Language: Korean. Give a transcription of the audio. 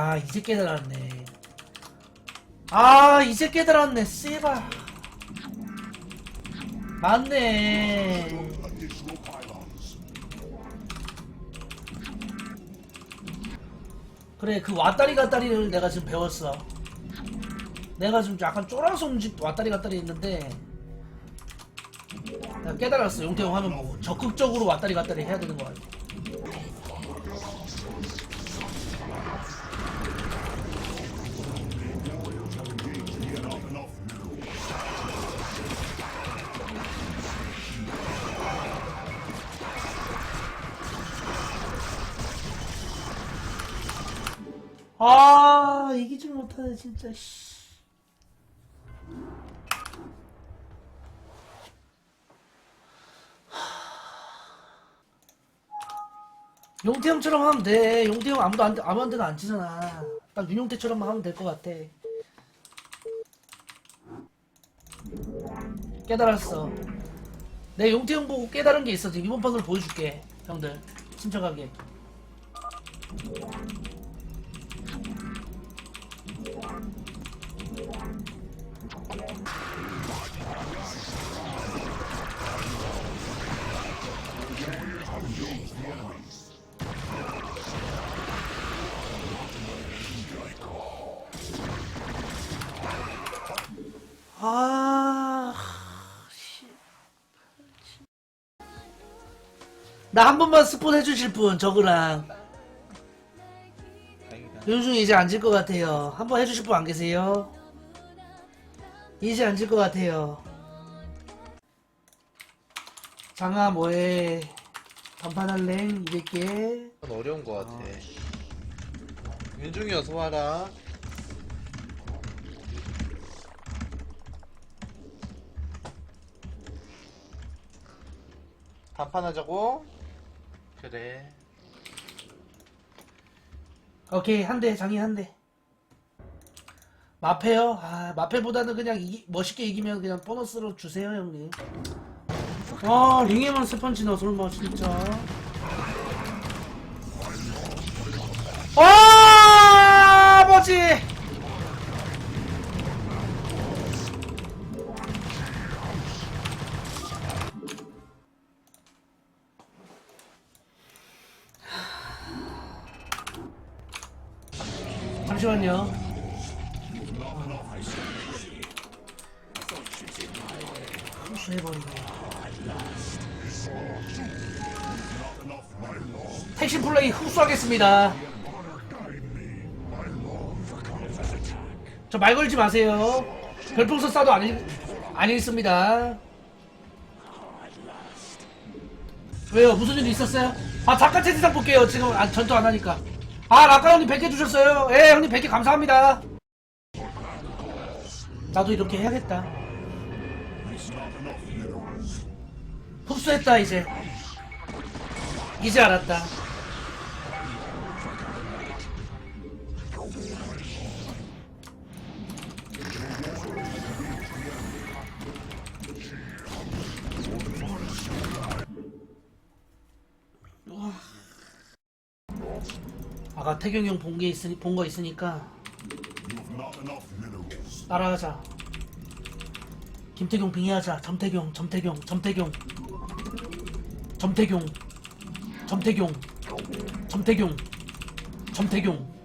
아 이제 깨달았네. 아 이제 깨달았네 씨발. 맞네. 그래 그 왔다리 갔다리를 내가 지금 배웠어. 내가 지금 약간 쪼랑송집 왔다리 갔다리 했는데 내가 깨달았어. 용태형 하면 보고 적극적으로 왔다리 갔다리 해야 되는 거 같아 아 이기질 못하네 진짜 씨. 용태형처럼 하면 돼. 용태형 아무도 안, 아무한테나 안 치잖아. 딱 윤용태처럼만 하면 될 것 같아. 깨달았어. 내 용태형 보고 깨달은 게 있어. 지금 이번 판으로 보여줄게. 형들. 침착하게. 아, 씨. 나한 번만 스폰 해주실 분, 저그랑. 윤중 이제 앉을 것 같아요. 한 번 해주실 분 안 계세요? 이제 앉을 것 같아요. 장아 뭐해? 반판할랭 200개. 어려운 것 같아. 윤중이 어서 와라. 단판하자고? 그래. 오케이 한 대 장이 한 대. 마페요? 아 마페보다는 그냥 이기, 멋있게 이기면 그냥 보너스로 주세요 형님. 아 링에만 스펀지 넣어 설마 진짜. 아 아버지. 잠시만요. 흡수해버리고. 택시 플레이 흡수하겠습니다. 저 말 걸지 마세요. 별풍선 쏴도 안, 읽, 안 읽습니다. 왜요? 무슨 일 있었어요? 아, 잠깐 채팅창 볼게요. 지금 아, 전투 안 하니까. 아, 라카 형님 100개 주셨어요. 예, 형님 100개 감사합니다. 나도 이렇게 해야겠다. 흡수했다, 이제. 이제 알았다. 아까 태경이 형 본 게 있으니 본 거 있으니까 따라하자. 김태경 빙의하자. 점태경, 점태경, 점태경, 점태경, 점태경, 점태경, 점태경.